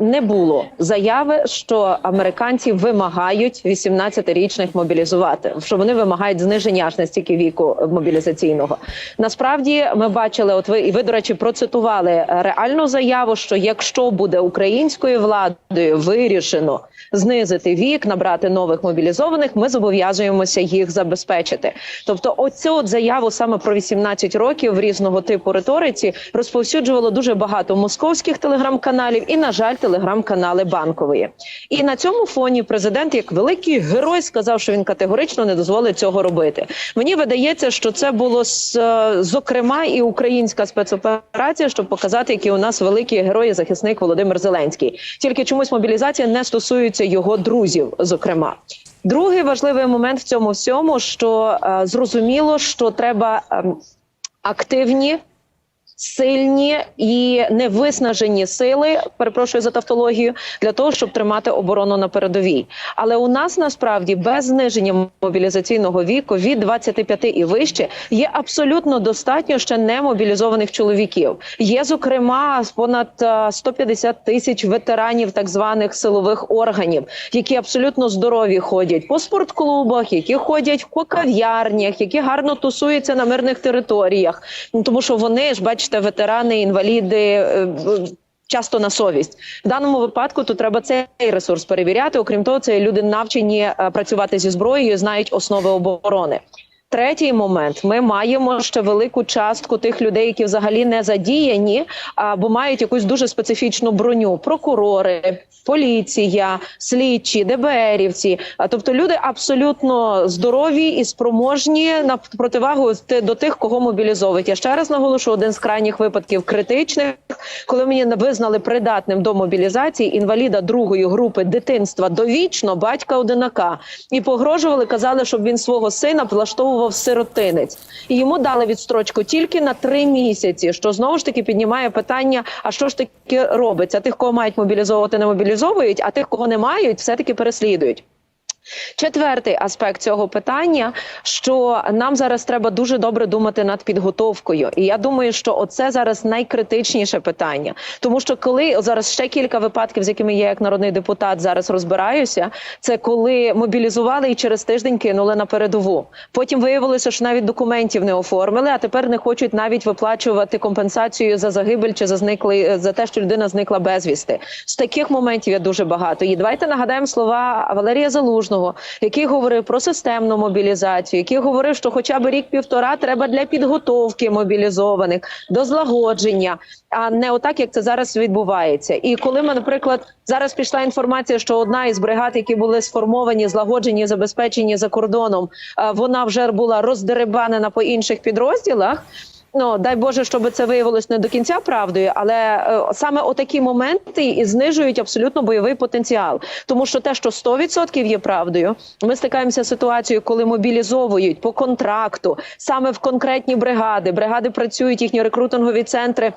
не було заяви, що американці вимагають 18-річних мобілізувати, що вони вимагають зниження аж настільки віку мобілізаційного. Насправді ми бачили, от ви і ви, до речі, процитували реальну заяву, що якщо буде українською владою вирішено знизити вік, набрати нових мобілізованих, ми зобов'язуємося їх забезпечити. Тобто, оцю от заяву саме про 18 років різного типу риториці розповсюджувало дуже багато московських телеграм-каналів і, на жаль, телеграм-канали банкової. І на цьому фоні президент, як великий герой, сказав, що він категорично не дозволить цього робити. Мені видається, що це було е, зокрема і українська спецоперація, щоб показати, які у нас великі герої, захисник Володимир Зеленський. Тільки чомусь мобілізація не стосується його друзів, зокрема. Другий важливий момент в цьому всьому, що е, зрозуміло, що треба е, активні, сильні і невиснажені сили, перепрошую за тавтологію, для того, щоб тримати оборону на передовій. Але у нас насправді без зниження мобілізаційного віку від 25 і вище є абсолютно достатньо ще немобілізованих чоловіків. Є зокрема понад е, 150 тисяч ветеранів так званих силових органів, які абсолютно здорові ходять по спортклубах, які ходять по кав'ярнях, які гарно тусуються на мирних територіях. Ну тому що вони ж бачите, ветерани, інваліди. е, Часто на совість в даному випадку тут треба цей ресурс перевіряти. Окрім того, це люди навчені е, працювати зі зброєю, знають основи оборони. Третій момент: ми маємо ще велику частку тих людей, які взагалі не задіяні, або мають якусь дуже специфічну броню: прокурори, поліція, слідчі, ДБРівці. Тобто люди абсолютно здорові і спроможні на противагу до тих, кого мобілізовують. Я ще раз наголошу один з крайніх випадків критичних, коли мені визнали придатним до мобілізації інваліда другої групи дитинства довічно батька одинака і погрожували, казали, щоб він свого сина влаштовував в сиротинець. І йому дали відстрочку тільки на три місяці, що знову ж таки піднімає питання: а що ж таки робиться? Тих, кого мають мобілізовувати, не мобілізовують, а тих, кого не мають, все таки переслідують. Четвертий аспект цього питання, що нам зараз треба дуже добре думати над підготовкою, і я думаю, що оце зараз найкритичніше питання, тому що коли зараз ще кілька випадків, з якими я як народний депутат зараз розбираюся, це коли мобілізували і через тиждень кинули на передову. Потім виявилося, що навіть документів не оформили, а тепер не хочуть навіть виплачувати компенсацію за загибель чи за зникли за те, що людина зникла безвісти. З таких моментів є дуже багато. І давайте нагадаємо слова Валерія Залужного, який говорив про системну мобілізацію, який говорив, що хоча б рік-півтора треба для підготовки мобілізованих до злагодження, а не отак, як це зараз відбувається. І коли ми, наприклад, зараз пішла інформація, що одна із бригад, які були сформовані, злагоджені, забезпечені за кордоном, вона вже була роздеребанена по інших підрозділах. Ну дай Боже, щоб це виявилось не до кінця правдою, але е, саме отакі моменти і знижують абсолютно бойовий потенціал. Тому що те, що 100% є правдою, ми стикаємося з ситуацією, коли мобілізовують по контракту саме в конкретні бригади. Бригади працюють їхні рекрутингові центри.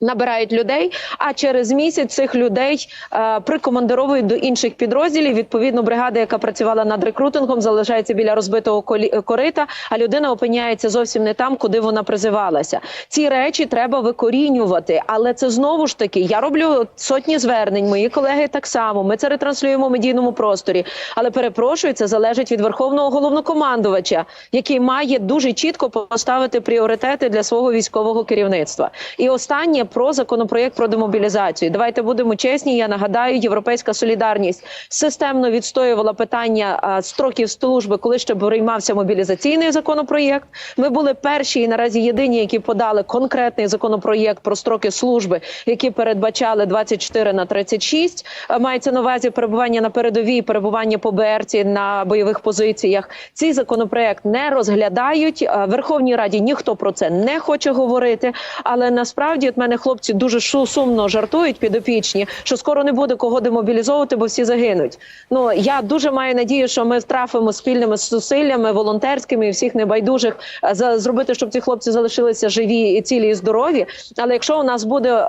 Набирають людей, а через місяць цих людей е, прикомандировують до інших підрозділів. Відповідно, бригада, яка працювала над рекрутингом, залишається біля розбитого колі- корита, а людина опиняється зовсім не там, куди вона призивалася. Ці речі треба викорінювати, але це знову ж таки. Я роблю сотні звернень. Мої колеги так само. Ми це ретранслюємо в медійному просторі. Але перепрошую, це залежить від верховного головнокомандувача, який має дуже чітко поставити пріоритети для свого військового керівництва. І останнє про законопроєкт про демобілізацію. Давайте будемо чесні. Я нагадаю, європейська солідарність системно відстоювала питання строків служби, коли ще приймався мобілізаційний законопроєкт. Ми були перші і наразі єдині, які подали конкретний законопроєкт про строки служби, які передбачали 24 на 36. А, Мається на увазі перебування на передовій, перебування по БРці на бойових позиціях. Цей законопроєкт не розглядають. Верховній Раді ніхто про це не хоче говорити. Але насправді от мене хлопці дуже сумно жартують підопічні, що скоро не буде кого демобілізовувати, бо всі загинуть. Ну я дуже маю надію, що ми втрафимо спільними зусиллями, волонтерськими і всіх небайдужих е, зробити, щоб ці хлопці залишилися живі і цілі і здорові. Але якщо у нас буде.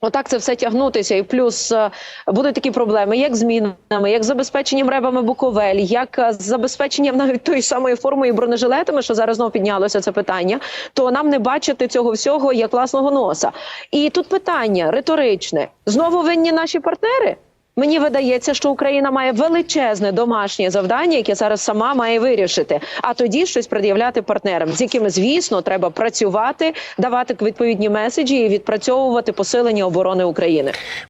Отак це все тягнутися, і плюс е, будуть такі проблеми, як з мінами, як забезпеченням ребами Буковель, як е, з забезпеченням навіть тої самої форми і бронежилетами, що зараз знову піднялося це питання. То нам не бачити цього всього як власного носа. І тут питання риторичне: знову винні наші партнери. Мені видається, що Україна має величезне домашнє завдання, яке зараз сама має вирішити. А тоді щось пред'являти партнерам, з якими, звісно, треба працювати, давати відповідні меседжі і відпрацьовувати посилення оборони України.